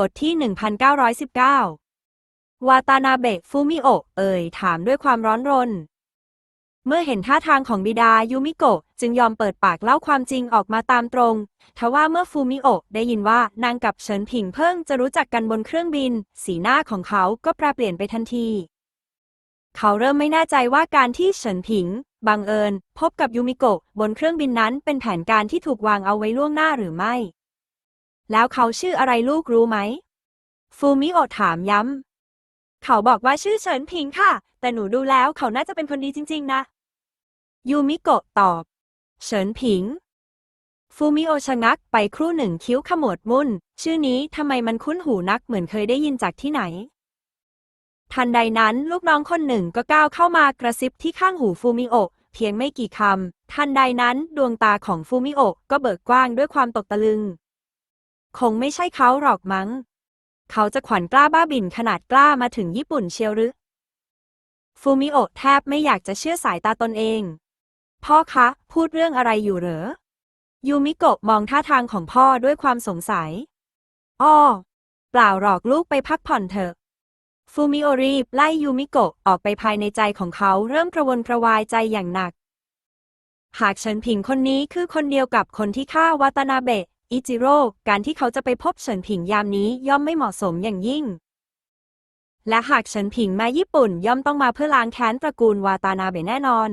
บทที่ 1919 วาตานาเบะฟูมิโอะเอ่ยถามด้วยความร้อนรน เมื่อเห็นท่าทางของบิดายูมิโกะจึงยอมเปิดปากเล่าความจริงออกมาตามตรง ทว่าเมื่อฟูมิโอะได้ยินว่านางกับเฉินผิงเพิ่งจะรู้จักกันบนเครื่องบิน สีหน้าของเขาก็แปรเปลี่ยนไปทันที เขาเริ่มไม่แน่ใจว่าการที่เฉินผิง บังเอิญ พบกับยูมิโกะบนเครื่องบินนั้นเป็นแผนการที่ถูกวางเอาไว้ล่วงหน้าหรือไม่ แล้วเขาชื่ออะไรลูกรู้ไหม ฟูมิโอถามย้ำ เขาบอกว่าชื่อเฉินผิงค่ะ แต่หนูดูแล้วเขาน่าจะเป็นคนดีจริง ๆ นะ ยูมิโกะตอบ เฉินผิง ฟูมิโอชะงักไปครู่หนึ่งคิ้วขมวดมุ่น ชื่อนี้ทำไมมันคุ้นหูนักเหมือนเคยได้ยินจากที่ไหน ทันใดนั้นลูกน้องคนหนึ่งก็ก้าวเข้ามากระซิบที่ข้างหูฟูมิโอเพียงไม่กี่คำ ทันใดนั้นดวงตาของฟูมิโอก็เบิกกว้างด้วยความตกตะลึง คงไม่ใช่เขาหรอกมั้ง เขาจะขวัญกล้าบ้าบิ่นขนาดกล้ามาถึงญี่ปุ่นเชียวหรือ ฟูมิโอะแทบไม่อยากจะเชื่อสายตาตนเอง พ่อคะ พูดเรื่องอะไรอยู่เหรอ ยูมิโกะมองท่าทางของพ่อด้วยความสงสัย อ้อ เปล่าหรอกลูกไปพักผ่อนเถอะ ฟูมิโอรีบไล่ยูมิโกะออกไปภายในใจของเขาเริ่มกระวนกระวายใจอย่างหนักหากเฉินผิงคนนี้คือคนเดียวกับคนที่ฆ่าวาตานาเบะ อิจิโร่การที่เขาจะไปพบเฉินผิงยามนี้ย่อมไม่เหมาะสมอย่างยิ่ง และหากเฉินผิงมาญี่ปุ่นย่อมต้องมาเพื่อล้างแค้นตระกูลวาตานาเบแน่นอน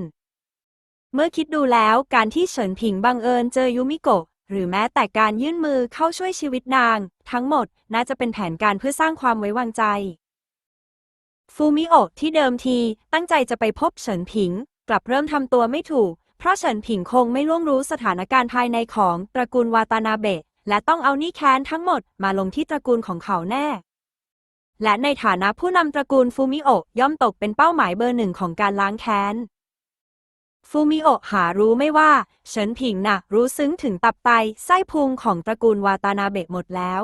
เมื่อคิดดูแล้วการที่เฉินผิงบังเอิญเจอยูมิโกะหรือแม้แต่การยื่นมือเข้าช่วยชีวิตนาง ทั้งหมดน่าจะเป็นแผนการเพื่อสร้างความไว้วางใจ ฟูมิโอะที่เดิมทีตั้งใจจะไปพบเฉินผิง กลับเริ่มทำตัวไม่ถูก เพราะเฉินผิงคงไม่ล่วงรู้สถานการณ์ภายในของตระกูลวาตานาเบะ และต้องเอาหนี้แค้นทั้งหมดมาลงที่ตระกูลของเขาแน่ และในฐานะผู้นำตระกูลฟูมิโอะย่อมตกเป็นเป้าหมายเบอร์หนึ่งของการล้างแค้น ฟูมิโอะหารู้ไม่ว่า เฉินผิงน่ะรู้ซึ้งถึงตับไตไส้พุงของตระกูลวาตานาเบะหมดแล้ว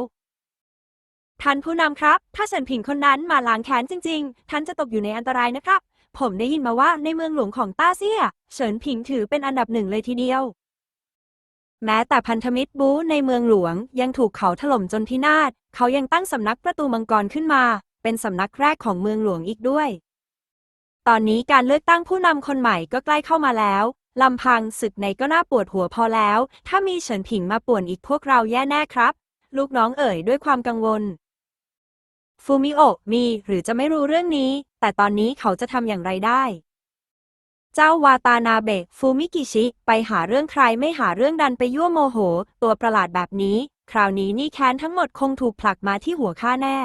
ท่านผู้นำครับ ถ้าเฉินผิงคนนั้นมาล้างแค้นจริง ๆ ท่านจะตกอยู่ในอันตรายนะครับ ผมได้ยินมาว่าในเมืองหลวงของต้าเซียเฉินผิงถือเป็นอันดับหนึ่งเลยทีเดียว แม้แต่พันธมิตรบูในเมืองหลวงยังถูกเขาถล่มจนพินาศ เขายังตั้งสำนักประตูมังกรขึ้นมา เป็นสำนักแรกของเมืองหลวงอีกด้วย ตอนนี้การเลือกตั้งผู้นำคนใหม่ก็ใกล้เข้ามาแล้วลำพังศึกในก็น่าปวดหัวพอแล้ว ถ้ามีเฉินผิงมาป่วนอีกพวกเราแย่แน่ครับ ลูกน้องเอ่ยด้วยความกังวล ฟูมิโอะมีหรือจะไม่รู้เรื่องนี้ แต่ตอนนี้เขาจะทำอย่างไรได้ เจ้าวาตานาเบะฟูมิกิชิ ไปหาเรื่องใครไม่หาเรื่องดันไปยั่วโมโห ตัวประหลาดแบบนี้ คราวนี้นี่แค้นทั้งหมดคงถูกผลักมาที่หัวข้าแน่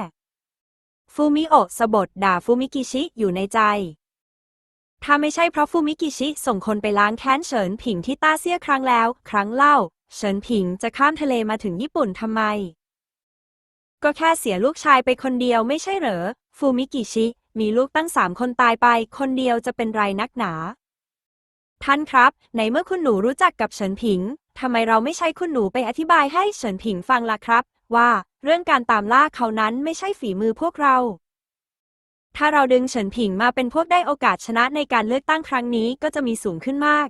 ฟูมิโอะสะบดด่าฟูมิกิชิอยู่ในใจถ้าไม่ใช่เพราะฟูมิกิชิส่งคนไปล้างแค้นเฉินผิงที่ต้าเซียครั้งแล้ว ครั้งเล่า เฉินผิงจะข้ามทะเลมาถึงญี่ปุ่นทำไม ก็แค่เสียลูกชายไปคนเดียวไม่ใช่เหรอ ฟูมิกิชิ มีลูกตั้งสามคนตายไป คนเดียวจะเป็นไรนักหนา ท่านครับ ในเมื่อคุณหนูรู้จักกับเฉินผิง ทำไมเราไม่ใช้คุณหนูไปอธิบายให้เฉินผิงฟังล่ะครับ ว่าเรื่องการตามล่าเขานั้นไม่ใช่ฝีมือพวกเรา ถ้าเราดึงเฉินผิงมาเป็นพวกได้โอกาสชนะในการเลือกตั้งครั้งนี้ก็จะมีสูงขึ้นมาก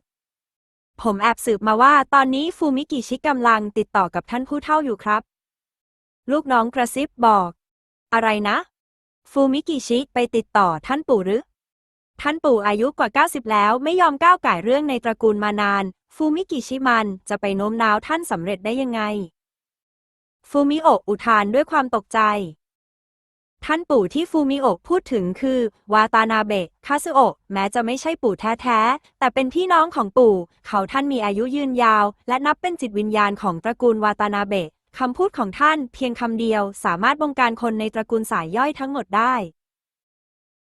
ผมแอบสืบมาว่าตอนนี้ฟูมิกิชิกำลังติดต่อกับท่านผู้เฒ่าอยู่ครับ ลูกน้องกระซิบบอก อะไรนะ ฟูมิกิชิไปติดต่อท่านปู่หรือ ท่านปู่อายุกว่า 90 แล้วไม่ยอมก้าวไก่เรื่องในตระกูลมานาน ฟูมิกิชิมันจะไปโน้มน้าวท่านสำเร็จได้ยังไง ฟูมิโอะอุทานด้วยความตกใจ ท่านปู่ที่ฟูมิโอะพูดถึงคือ วาตานาเบะคาซึโอะแม้จะไม่ใช่ปู่แท้ๆ แต่เป็นพี่น้องของปู่ เขาท่านมีอายุยืนยาว และนับเป็นจิตวิญญาณของตระกูลวาตานาเบะ คำพูดของท่านเพียงคำเดียวสามารถบงการคนในตระกูลสายย่อยทั้งหมดได้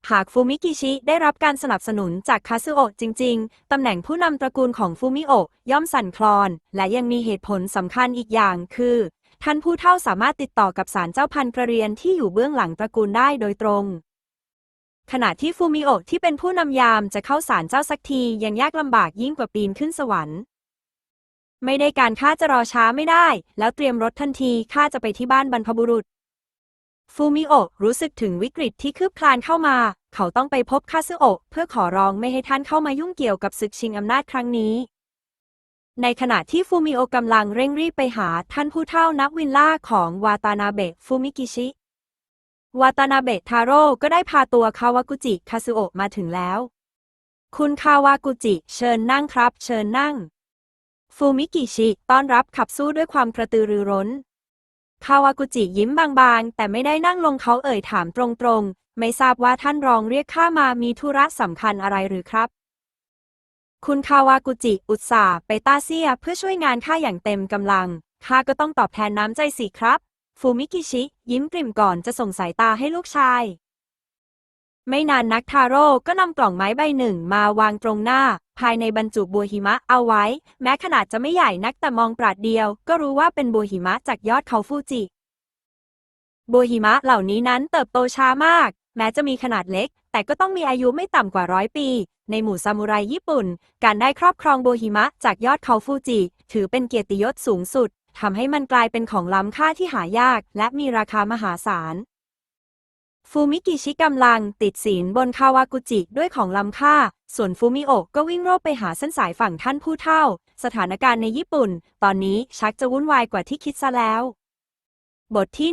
หากฟูมิกิชิได้รับการสนับสนุนจากคาซึโอะจริง ๆ ตำแหน่งผู้นำตระกูลของฟูมิโอะย่อมสั่นคลอน และยังมีเหตุผลสำคัญอีกอย่างคือ ท่านผู้เฒ่าสามารถติดต่อกับศาลเจ้าพันกระเรียนที่อยู่เบื้องหลังตระกูลได้โดยตรง ขณะที่ฟูมิโอะที่เป็นผู้นำยามจะเข้าศาลเจ้าสักทียังยากลำบากยิ่งกว่าปีนขึ้นสวรรค์ ไม่ได้การข้าจะรอช้าไม่ได้ แล้วเตรียมรถทันทีข้าจะไปที่บ้านบรรพบุรุษ ฟูมิโอะรู้สึกถึงวิกฤตที่คืบคลานเข้ามา เขาต้องไปพบคาซึโอะเพื่อขอร้องไม่ให้ท่านเข้ามายุ่งเกี่ยวกับศึกชิงอำนาจครั้งนี้ ในขณะที่ฟูมิโอกำลังเร่งรีบไปหาท่านผู้เฒ่านักวิลล่าของวาตานาเบะฟูมิกิชิวาตานาเบะทาโร่ก็ได้พาตัวคาวากุจิคาซุโอะมาถึงแล้ว คุณคาวากุจิ เชิญนั่งครับ เชิญนั่ง ฟูมิกิชิ ต้อนรับขับสู้ด้วยความกระตือรือร้น คาวากุจิยิ้มบางๆ แต่ไม่ได้นั่งลงเขาเอ่ยถามตรงๆ ไม่ทราบว่าท่านรองเรียกข้ามามีธุระสำคัญอะไรหรือครับ คุณคาวากุจิ อุตส่าห์ไปต้าเซียเพื่อช่วยงานข้าอย่างเต็มกำลัง ข้าก็ต้องตอบแทนน้ำใจสิครับ ฟูมิกิชิ ยิ้มกลิ่มก่อนจะส่งสายตาให้ลูกชาย ไม่นานนักทาโร่ก็นำกล่องไม้ใบหนึ่งมาวางตรงหน้า ภายในบรรจุบัวหิมะเอาไว้ แม้ขนาดจะไม่ใหญ่นักแต่มองปราดเดียว ก็รู้ว่าเป็นบัวหิมะจากยอดเขาฟูจิ บัวหิมะเหล่านี้นั้นเติบโตช้ามาก แม้จะมีขนาดเล็ก แต่ก็ต้องมีอายุไม่ต่ำกว่าร้อยปี ในหมู่ซามูไรญี่ปุ่น การได้ครอบครองบัวหิมะจากยอดเขาฟูจิ ถือเป็นเกียรติยศสูงสุดทำให้มันกลายเป็นของล้ำค่าที่หายาก และมีราคามหาศาล ฟูมิกิชิกำลังติดศีลบนคาวากุจิด้วยของล้ำค่า ส่วนฟูมิโอะก็วิ่งโรบไปหาเส้นสายฝั่งท่านผู้เฒ่า สถานการณ์ในญี่ปุ่น ตอนนี้ชักจะวุ่นวายกว่าที่คิดซะแล้ว บทที่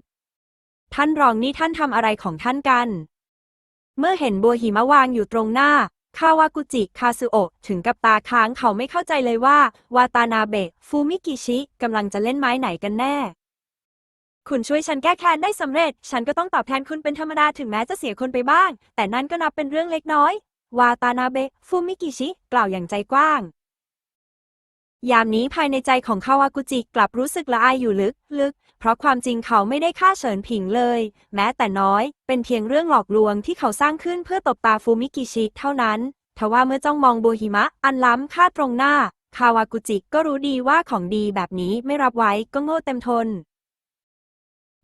1920 ท่านรองนี่ท่านทำอะไรของท่านกัน เมื่อเห็นบัวหิมะวางอยู่ตรงหน้าคาวากุจิ คาซุโอะถึงกับตาค้างเขาไม่เข้าใจเลยว่า วาตานาเบะ ฟูมิกิชิกำลังจะเล่นไม้ไหนกันแน่ คุณช่วยฉันแก้แค้นได้สำเร็จ ฉันก็ต้องตอบแทนคุณเป็นธรรมดาถึงแม้จะเสียคนไปบ้าง แต่นั่นก็นับเป็นเรื่องเล็กน้อย วาตานาเบะฟูมิกิชิ กล่าวอย่างใจกว้าง ยามนี้ภายในใจของคาวากุจิกลับรู้สึกละอายอยู่ลึกลึก เพราะความจริงเขาไม่ได้ฆ่าเฉินผิงเลย แม้แต่น้อย เป็นเพียงเรื่องหลอกลวงที่เขาสร้างขึ้นเพื่อตบตาฟูมิกิชิเท่านั้น ทว่าเมื่อจ้องมองโบหิมะ อันล้ำค่าตรงหน้า คาวากุจิก็รู้ดีว่าของดีแบบนี้ไม่รับไว้ก็โง่เต็มทน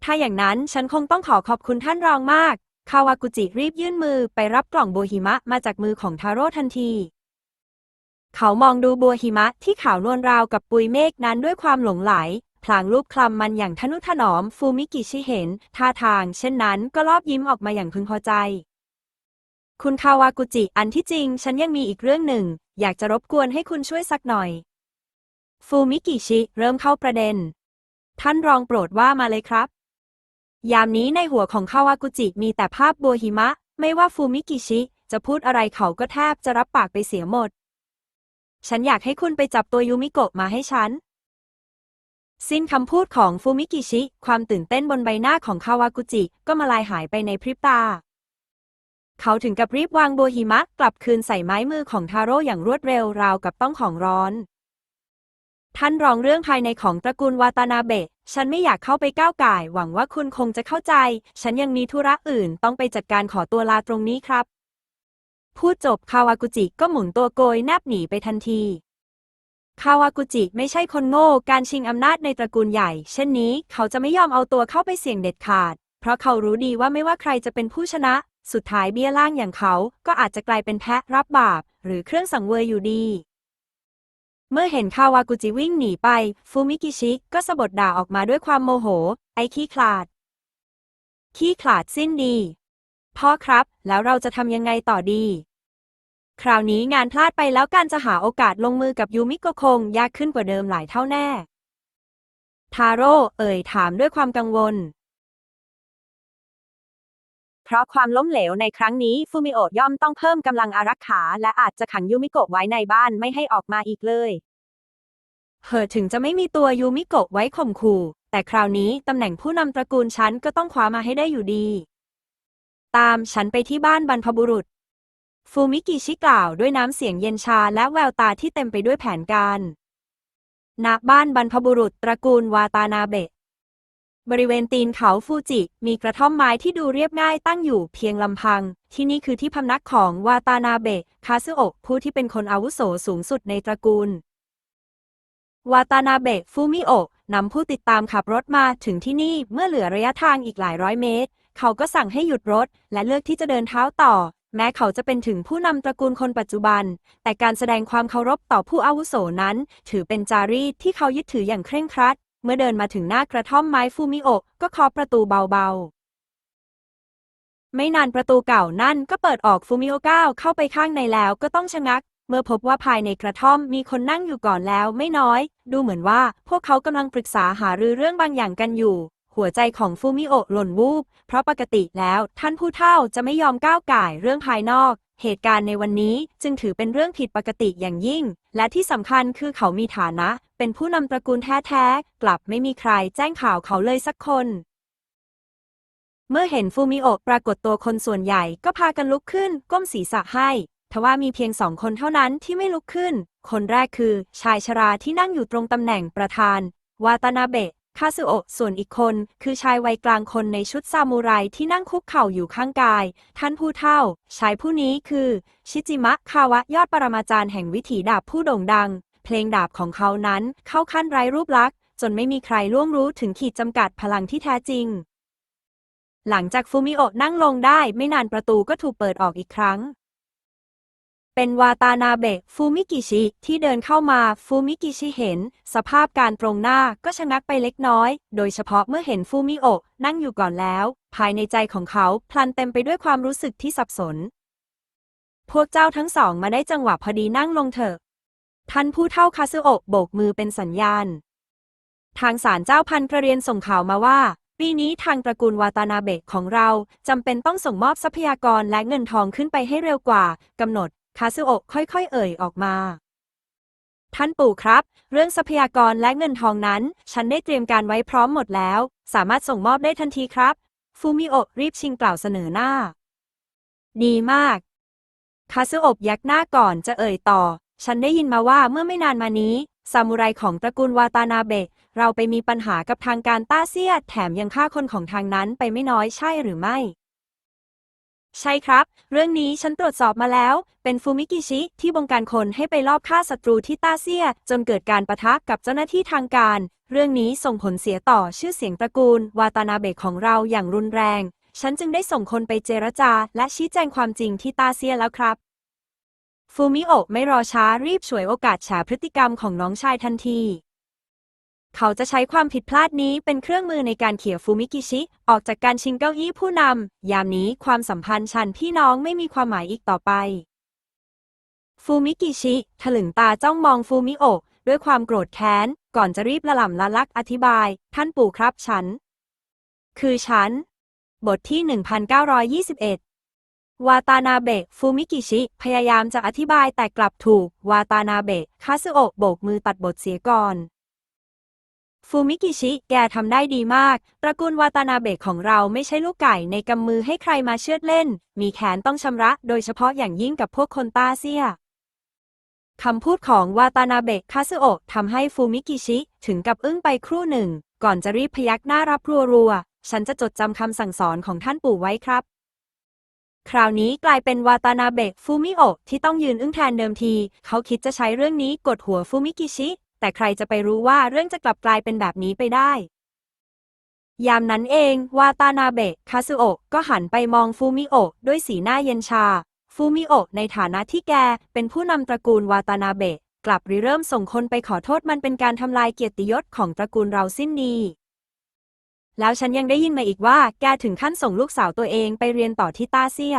ถ้าอย่างนั้นฉันคงต้องขอขอบคุณท่านรองมาก คาวากุจิรีบยื่นมือไปรับกล่องโบหิมะมาจากมือของทาโร่ทันที เขามองดูบัวหิมะที่ขาวนวลราวกับปุยเมฆนั้นด้วยความหลงไหล พลางรูปคลำมันอย่างทนุถนอมฟูมิกิชิเห็น ท่าทาง เช่นนั้นก็รอบยิ้มออกมาอย่างพึงพอใจ คุณคาวากุจิ อันที่จริง ฉันยังมีอีกเรื่องหนึ่ง อยากจะรบกวนให้คุณช่วยสักหน่อย ฟูมิกิชิ เริ่มเข้าประเด็น ท่านรองโปรดว่ามาเลยครับ ยามนี้ในหัวของคาวากุจิมีแต่ภาพบัวหิมะ ไม่ว่าฟูมิกิชิ จะพูดอะไรเขาก็แทบจะรับปากไปเสียหมด ฉันอยากให้คุณไปจับตัวยูมิโกะมาให้ฉัน สิ้นคำพูดของฟูมิกิชิ ความตื่นเต้นบนใบหน้าของคาวากุจิก็มาลายหายไปในพริบตา เขาถึงกับรีบวางบัวหิมะกลับคืนใส่ไม้มือของทาโร่อย่างรวดเร็วราวกับต้องของร้อน ท่านรองเรื่องภายในของตระกูลวาตานาเบะ ฉันไม่อยากเข้าไปก้าวก่าย หวังว่าคุณคงจะเข้าใจ ฉันยังมีธุระอื่น ต้องไปจัดการขอตัวลาตรงนี้ครับ พูดจบคาวากุจิก็หมุนตัวโกยแนบหนีไปทันที คาวากุจิไม่ใช่คนโง่ การชิงอำนาจในตระกูลใหญ่ เช่นนี้เขาจะไม่ยอมเอาตัวเข้าไปเสี่ยงเด็ดขาด เพราะเขารู้ดีว่าไม่ว่าใครจะเป็นผู้ชนะ สุดท้ายเบี้ยล่างอย่างเขา ก็อาจจะกลายเป็นแพะรับบาป หรือเครื่องสังเวยอยู่ดี เมื่อเห็นคาวากุจิวิ่งหนีไป ฟูมิกิชิก็สะบัดด่าออกมาด้วยความโมโห ไอ้ขี้ขลาด ขี้ขลาดสิ้นดี พ่อครับ แล้วเราจะทำยังไงต่อดี คราวนี้งานพลาดไปแล้วการจะหาโอกาสลงมือกับยูมิโกคงยากขึ้นกว่าเดิมหลายเท่าแน่ ทาโร่เอ่ยถามด้วยความกังวล เพราะความล้มเหลวในครั้งนี้ฟูมิโอะย่อมต้องเพิ่มกำลังอารักขา และอาจจะขังยูมิโกะไว้ในบ้านไม่ให้ออกมาอีกเลยเหอถึงจะไม่มีตัวยูมิโกะไว้ข่มขู่ แต่คราวนี้ตำแหน่งผู้นำตระกูลฉันก็ต้องคว้ามาให้ได้อยู่ดี ตามฉันไปที่บ้านบรรพบุรุษ ฟูมิกิชิกล่าวด้วยน้ำเสียงเย็นชาและแววตาที่เต็มไปด้วยแผนการณบ้านบรรพบุรุษตระกูลวาตานาเบะ บริเวณตีนเขาฟูจิ มีกระท่อมไม้ที่ดูเรียบง่ายตั้งอยู่เพียงลำพัง ที่นี่คือที่พำนักของวาตานาเบะคาซึโอะผู้ที่เป็นคนอาวุโสสูงสุดในตระกูล วาตานาเบะฟูมิโอะนำผู้ติดตามขับรถมาถึงที่นี่เมื่อเหลือระยะทางอีกหลายร้อยเมตร เขาก็สั่งให้หยุดรถ และเลือกที่จะเดินเท้าต่อ แม้เขาจะเป็นถึงผู้นำตระกูลคนปัจจุบัน แต่การแสดงความเคารพต่อผู้อาวุโสนั้น ถือเป็นจารีตที่เขายึดถืออย่างเคร่งครัด เมื่อเดินมาถึงหน้ากระท่อมไม้ฟูมิโอะก็เคาะประตูเบาๆ ไม่นานประตูเก่านั่นก็เปิดออกฟูมิโอก้าวเข้าไปข้างในแล้วก็ต้องชะงัก เมื่อพบว่าภายในกระท่อมมีคนนั่งอยู่ก่อนแล้วไม่น้อย ดูเหมือนว่าพวกเขากำลังปรึกษาหารือเรื่องบางอย่างกันอยู่ หัวใจของฟูมิโอะหล่นวูบ เพราะปกติแล้วท่านผู้เฒ่าจะไม่ยอมก้าวก่ายเรื่องภายนอก เหตุการณ์ในวันนี้จึงถือเป็นเรื่องผิดปกติอย่างยิ่ง และที่สำคัญคือเขามีฐานะ เป็นผู้นำตระกูลแท้ๆ กลับไม่มีใครแจ้งข่าวเขาเลยสักคน เมื่อเห็นฟูมิโอะปรากฏตัวคนส่วนใหญ่ก็พากันลุกขึ้น ก้มศีรษะให้ทว่ามีเพียงสองคนเท่านั้นที่ไม่ลุกขึ้น คนแรกคือ ชายชราที่นั่งอยู่ตรงตำแหน่งประธาน วาตานาเบะ คาซึโอะส่วนอีกคนคือชายวัยกลางคนในชุดซามูไรที่นั่งคุกเข่าอยู่ข้างกาย ท่านผู้เฒ่า ชายผู้นี้คือ ชิจิมะคาวะยอดปรมาจารย์แห่งวิถีดาบผู้โด่งดัง เพลงดาบของเขานั้นเข้าขั้นไร้รูปลักษณ์ จนไม่มีใครล่วงรู้ถึงขีดจำกัดพลังที่แท้จริง หลังจากฟูมิโอะนั่งลงได้ไม่นานประตูก็ถูกเปิดออกอีกครั้ง เป็นวาตานาเบะฟูมิกิชิที่เดินเข้ามาฟูมิกิชิเห็น สภาพการตรงหน้าก็ชะงักไปเล็กน้อย โดยเฉพาะเมื่อเห็นฟูมิโอะนั่งอยู่ก่อนแล้ว ภายในใจของเขาพลันเต็มไปด้วยความรู้สึกที่สับสน พวกเจ้าทั้งสองมาได้จังหวะพอดีนั่งลงเถอะ ท่านผู้เฒ่าคาซึโอะโบกมือเป็นสัญญาณ ทางศาลเจ้าพันกระเรียนส่งข่าวมาว่าปีนี้ทางตระกูลวาตานาเบะของเราจำเป็นต้องส่งมอบทรัพยากรและเงินทองขึ้นไปให้เร็วกว่ากำหนด คาซึโอะค่อยๆ เอ่ยออกมา ท่านปู่ครับ เรื่องทรัพยากรและเงินทองนั้น ฉันได้เตรียมการไว้พร้อมหมดแล้ว สามารถส่งมอบได้ทันทีครับ ฟูมิโอะรีบชิงกล่าวเสนอหน้า ดีมาก คาซึโอะยักหน้าก่อนจะเอ่ยต่อ ฉันได้ยินมาว่าเมื่อไม่นานมานี้ ซามูไรของตระกูลวาตานาเบะเราไปมีปัญหากับทางการต้าเซียแถมยังฆ่าคนของทางนั้นไปไม่น้อยใช่หรือไม่ ใช่ครับ เรื่องนี้ฉันตรวจสอบมาแล้ว เป็นฟูมิกิชิที่บงการคนให้ไปลอบฆ่าศัตรูที่ต้าเซีย จนเกิดการประทะกับเจ้าหน้าที่ทางการ เรื่องนี้ส่งผลเสียต่อชื่อเสียงตระกูล วาตานาเบะของเราอย่างรุนแรง ฉันจึงได้ส่งคนไปเจรจา และชี้แจงความจริงที่ต้าเซียแล้วครับ ฟูมิโอะไม่รอช้ารีบฉวยโอกาสฉาพฤติกรรมของน้องชายทันที เขาจะใช้ความผิดพลาดนี้เป็นเครื่องมือในการเขี่ยฟูมิกิชิ ออกจากการชิงเก้าอี้ผู้นำ ยามนี้ความสัมพันธ์ชันพี่น้องไม่มีความหมายอีกต่อไป ฟูมิกิชิ ถลึงตาจ้องมองฟูมิโอะด้วยความโกรธแค้น ก่อนจะรีบละหล่ำละลักอธิบาย ท่านปู่ครับฉัน คือฉัน บทที่ 1921วาตานาเบะฟูมิกิชิ พยายามจะอธิบายแต่กลับถูก วาตานาเบะคาซึโอะโบกมือตัดบทเสียก่อน ฟูมิกิชิ แกทำได้ดีมาก ตระกูลวาตานาเบะของเราไม่ใช่ลูกไก่ในกำมือให้ใครมาเชือดเล่น มีแขนต้องชำระ โดยเฉพาะอย่างยิ่งกับพวกคนต้าเซียคำพูดของวาตานาเบะคาซึโอะทำให้ฟูมิกิชิ ถึงกับอึ้งไปครู่หนึ่ง ก่อนจะรีบพยักหน้ารับรัวๆ ฉันจะจดจำคำสั่งสอนของท่านปู่ไว้ครับ คราวนี้กลายเป็นวาตานาเบะฟูมิโอะที่ต้องยืนอึ้งแทนเดิมที เขาคิดจะใช้เรื่องนี้กดหัวฟูมิกิชิ แต่ใครจะไปรู้ว่าเรื่องจะกลับกลายเป็นแบบนี้ไปได้ ยามนั้นเอง วาตานาเบะคาซึโอะก็หันไปมองฟูมิโอะด้วยสีหน้าเย็นชา ฟูมิโอะในฐานะที่แก เป็นผู้นำตระกูลวาตานาเบะกลับริเริ่มส่งคนไปขอโทษมันเป็นการทำลายเกียรติยศของตระกูลเราสิ้นดีแล้วฉันยังได้ยินมาอีกว่า แกถึงขั้นส่งลูกสาวตัวเองไปเรียนต่อที่ต้าเซีย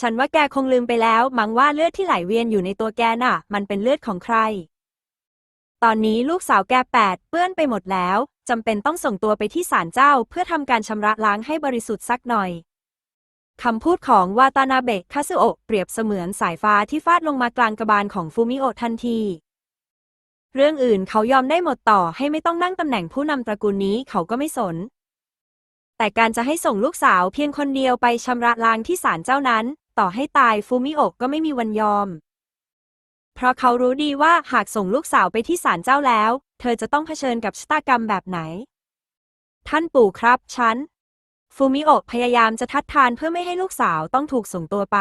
ฉันว่าแกคงลืมไปแล้ว มั้งว่าเลือดที่ไหลเวียนอยู่ในตัวแกน่ะ มันเป็นเลือดของใคร ตอนนี้ลูกสาวแกแปดเปื้อนไปหมดแล้วจำเป็นต้องส่งตัวไปที่ศาลเจ้าเพื่อทำการชำระล้างให้บริสุทธิ์สักหน่อยคำพูดของวาตานาเบะคาซึโอะเปรียบเสมือนสายฟ้าที่ฟาดลงมากลางกระบาลของฟูมิโอะทันที เรื่องอื่นเขายอมได้หมดต่อให้ไม่ต้องนั่งตำแหน่งผู้นำตระกูลนี้เขาก็ไม่สน แต่การจะให้ส่งลูกสาวเพียงคนเดียวไปชำระล้างที่ศาลเจ้านั้น ต่อให้ตายฟูมิโอะก็ไม่มีวันยอม เพราะเขารู้ดีว่าหากส่งลูกสาวไปที่ศาลเจ้าแล้ว เธอจะต้องเผชิญกับชะตากรรมแบบไหน ท่านปู่ครับฉัน ฟูมิโอะพยายามจะทัดทานเพื่อไม่ให้ลูกสาวต้องถูกส่งตัวไป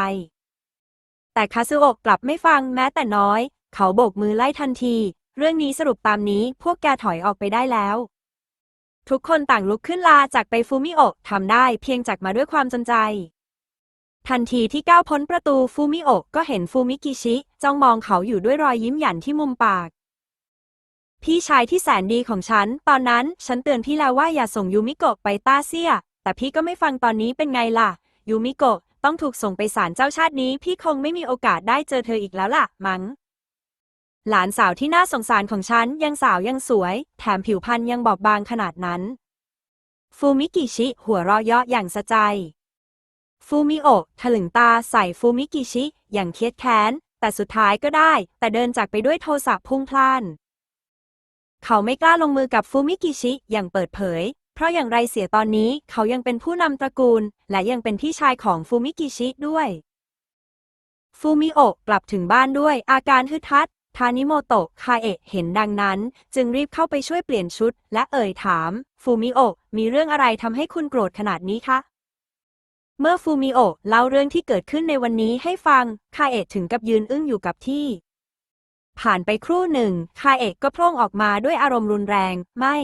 แต่คาซึโอะกลับไม่ฟังแม้แต่น้อย เขาโบกมือไล่ทันที เรื่องนี้สรุปตามนี้พวกแกถอยออกไปได้แล้ว ทุกคนต่างลุกขึ้นลาจากไปฟูมิโอะทำได้เพียงจากมาด้วยความจำใจ ทันทีที่ก้าวพ้นประตูฟูมิโอะก็เห็นฟูมิกิชิ จ้องมองเขาอยู่ด้วยรอยยิ้มหยันที่มุมปาก พี่ชายที่แสนดีของฉัน ตอนนั้นฉันเตือนพี่แล้วว่าอย่าส่งยูมิโกะไปต้าเซีย แต่พี่ก็ไม่ฟังตอนนี้เป็นไงล่ะ ยูมิโกะต้องถูกส่งไปศาลเจ้าชาตินี้ พี่คงไม่มีโอกาสได้เจอเธออีกแล้วล่ะ มั้ง หลานสาวที่น่าสงสารของฉันยังสาวยังสวย แถมผิวพรรณยังบอบบางขนาดนั้น ฟูมิกิชิ หัวเราะเยาะอย่างสะใจ ฟูมิโอะถลึงตาใส่ฟูมิกิชิ อย่างเครียดแค้น แต่สุดท้ายก็ได้ แต่เดินจากไปด้วยโทสะพุ่งพล่าน เขาไม่กล้าลงมือกับฟูมิกิชิ อย่างเปิดเผย เพราะอย่างไรเสียตอนนี้เขายังเป็นผู้นำตระกูล และยังเป็นพี่ชายของฟูมิกิชิด้วย ฟูมิโอะกลับถึงบ้านด้วยอาการฮึดฮัดทานิโมโตะคาเอะเห็นดังนั้น จึงรีบเข้าไปช่วยเปลี่ยนชุด และเอ่ยถาม ฟูมิโอะมีเรื่องอะไรทำให้คุณโกรธขนาดนี้คะ มื่อฟูมิโอะเล่าเรื่องที่เกิดขึ้นในวันนี้ให้ฟัง คาเอะถึงกับยืนอึ้งอยู่กับที่ ผ่านไปครู่หนึ่ง คาเอะก็โพร่งออกมาด้วยอารมณ์รุนแรง ไม่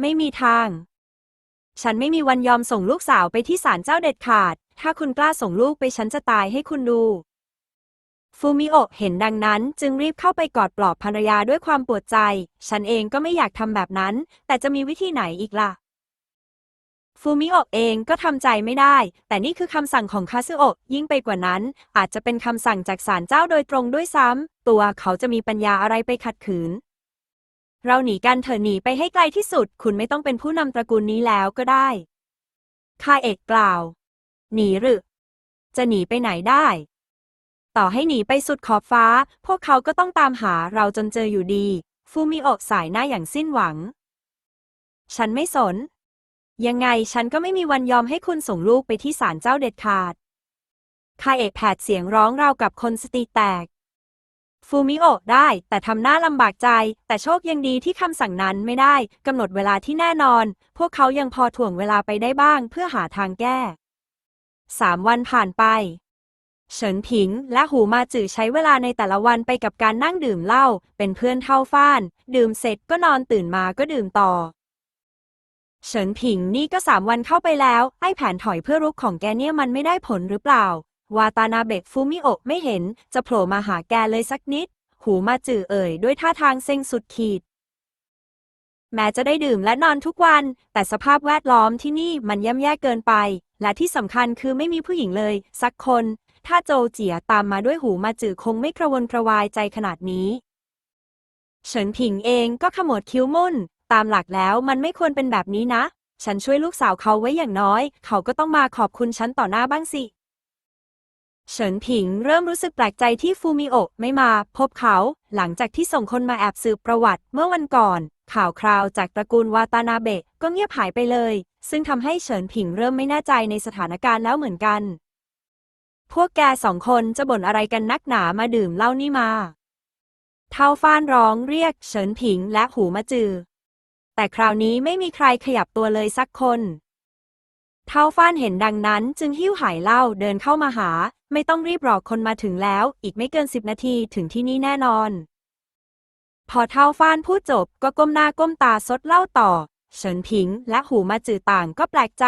ไม่มีทาง ฉันไม่มีวันยอมส่งลูกสาวไปที่ศาลเจ้าเด็ดขาด ถ้าคุณกล้าส่งลูกไปฉันจะตายให้คุณดูฟูมิโอะเห็นดังนั้นจึงรีบเข้าไปกอดปลอบภรรยาด้วยความปวดใจ ฉันเองก็ไม่อยากทำแบบนั้น แต่จะมีวิธีไหนอีกล่ะ ฟูมิโอะเองก็ทำใจไม่ได้ แต่นี่คือคำสั่งของคาซึโอะยิ่งไปกว่านั้น อาจจะเป็นคำสั่งจากศาลเจ้าโดยตรงด้วยซ้ำ ตัวเขาจะมีปัญญาอะไรไปขัดขืน เราหนีกันเถอะหนีไปให้ไกลที่สุด คุณไม่ต้องเป็นผู้นำตระกูลนี้แล้วก็ได้คาเอกกล่าว หนีหรือ จะหนีไปไหนได้ ต่อให้หนีไปสุดขอบฟ้า พวกเขาก็ต้องตามหาเราจนเจออยู่ดี ฟูมิโอะสายหน้าอย่างสิ้นหวัง ฉันไม่สน ยังไงฉันก็ไม่มีวันยอมให้คุณส่งลูกไปที่ศาลเจ้าเด็ดขาด คาเอกแผดเสียงร้องราวกับคนสติแตก ฟูมิโอะได้ แต่ทำหน้าลำบากใจ แต่โชคยังดีที่คำสั่งนั้นไม่ได้กำหนดเวลาที่แน่นอน พวกเขายังพอถ่วงเวลาไปได้บ้างเพื่อหาทางแก้ สามวันผ่านไป เฉินผิงและหูมาจือใช้เวลาในแต่ละวันไปกับการนั่งดื่มเหล้าเป็นเพื่อนเท่าฟ้าน ดื่มเสร็จก็นอนตื่นมาก็ดื่มต่อ เฉินผิงนี่ก็สามวันเข้าไปแล้ว ไอ้แผนถอยเพื่อรุกของแกเนี่ยมันไม่ได้ผลหรือเปล่า วาตานาเบะฟูมิโอะไม่เห็น จะโผล่มาหาแกเลยสักนิด หูมาจื่อเอ่ยด้วยท่าทางเซ็งสุดขีด แม้จะได้ดื่มและนอนทุกวัน แต่สภาพแวดล้อมที่นี่มันย่ำแย่เกินไป และที่สำคัญคือไม่มีผู้หญิงเลย สักคน ถ้าโจเจียตามมาด้วยหูมาจื่อคงไม่กระวนกระวายใจขนาดนี้เฉินผิงเองก็ขมวดคิ้วมุ่น ตามหลักแล้วมันไม่ควรเป็นแบบนี้นะ ฉันช่วยลูกสาวเขาไว้อย่างน้อย เขาก็ต้องมาขอบคุณฉันต่อหน้าบ้างสิ เฉินผิงเริ่มรู้สึกแปลกใจที่ฟูมิโอะไม่มาพบเขา หลังจากที่ส่งคนมาแอบสืบประวัติเมื่อวันก่อน ข่าวคราวจากตระกูลวาตานาเบะก็เงียบหายไปเลย ซึ่งทำให้เฉินผิงเริ่มไม่แน่ใจในสถานการณ์แล้วเหมือนกัน พวกแกสองคนจะบ่นอะไรกันนักหนามาดื่มเหล้านี่มาเท่าฟ้านร้องเรียกเฉินผิงและหูมาจือ แต่คราวนี้ไม่มีใครขยับตัวเลยสักคนเท่าฟ้านเห็นดังนั้นจึงหิ้วหายเหล้าเดินเข้ามาหา ไม่ต้องรีบรอคนมาถึงแล้ว อีกไม่เกินสิบนาทีถึงที่นี่แน่นอน พอเท่าฟ้านพูดจบก็ก้มหน้าก้มตาซดเหล้าต่อ เฉินผิงและหูมาจือต่างก็แปลกใจ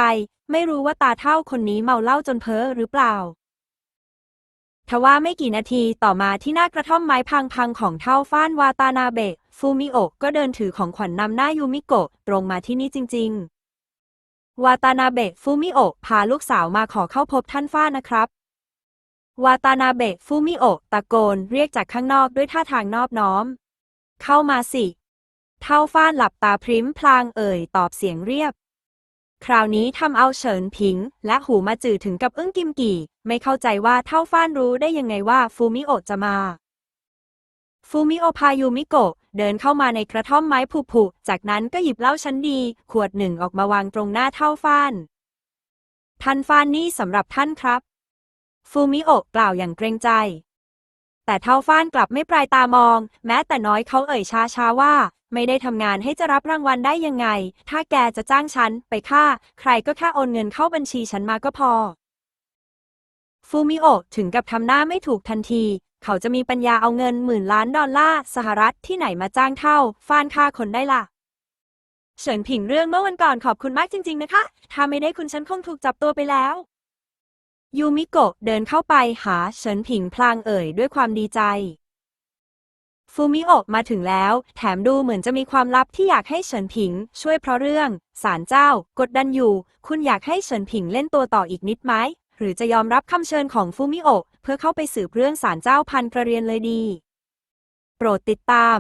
ไม่รู้ว่าตาเท่าคนนี้เมาเหล้าจนเพ้อหรือเปล่าทว่าไม่กี่นาทีต่อมาที่หน้ากระท่อมไม้พังๆของเท่าฟ้านวาตานาเบะ ฟูมิโอะก็เดินถือของขวัญนำหน้ายูมิโกะตรงมาที่นี่จริง ๆ วาตานาเบะฟูมิโอะพาลูกสาวมาขอเข้าพบท่านฟ้านะครับ วาตานาเบะฟูมิโอะตะโกนเรียกจากข้างนอกด้วยท่าทางนอบน้อม เข้ามาสิ เท่าฟ้านหลับตาพริ้มพลางเอ่ยตอบเสียงเรียบ คราวนี้ทำเอาเฉินผิง และหูมาจือถึงกับอึ้งกิมกี่ ไม่เข้าใจว่าเท่าฟ้านรู้ได้ยังไงว่าฟูมิโอะจะมา ฟูมิโอพายูมิโกะเดินเข้ามาในกระท่อมไม้ผุๆจากนั้นก็หยิบเหล้าชั้นดี ขวดหนึ่งออกมาวางตรงหน้าเท่าฟ้านท่านฟ้านนี่สำหรับท่านครับ ฟูมิโอกล่าวอย่างเกรงใจ แต่เท่าฟ้านกลับไม่ปลายตามอง แม้แต่น้อยเขาเอ่ยช้าช้าๆว่า ไม่ได้ทำงานให้จะรับรางวัลได้ยังไง ถ้าแกจะจ้างฉันไปฆ่า ใครก็แค่โอนเงินเข้าบัญชีฉันมาก็พอ ฟูมิโอถึงกับทำหน้าไม่ถูกทันที เขาจะมีปัญญาเอาเงินหมื่นล้านดอลลาร์สหรัฐที่ไหนมาจ้างเท่า ฟานฆ่าคนได้ล่ะ เฉินผิงเรื่องเมื่อวันก่อนขอบคุณมากจริง ๆ นะคะ ถ้าไม่ได้คุณฉันคงถูกจับตัวไปแล้ว ยูมิโกะเดินเข้าไปหาเฉินผิงพลางเอ่ยด้วยความดีใจ ฟูมิโอะมาถึงแล้ว แถมดูเหมือนจะมีความลับที่อยากให้เฉินผิง ช่วยเพราะเรื่องศาลเจ้า กดดันอยู่ คุณอยากให้เฉินผิงเล่นตัวต่ออีกนิดไหมหรือจะยอมรับคำเชิญของฟูมิโอะ เพื่อเข้าไปสืบเรื่องศาลเจ้าพันกระเรียนเลยดี โปรดติดตาม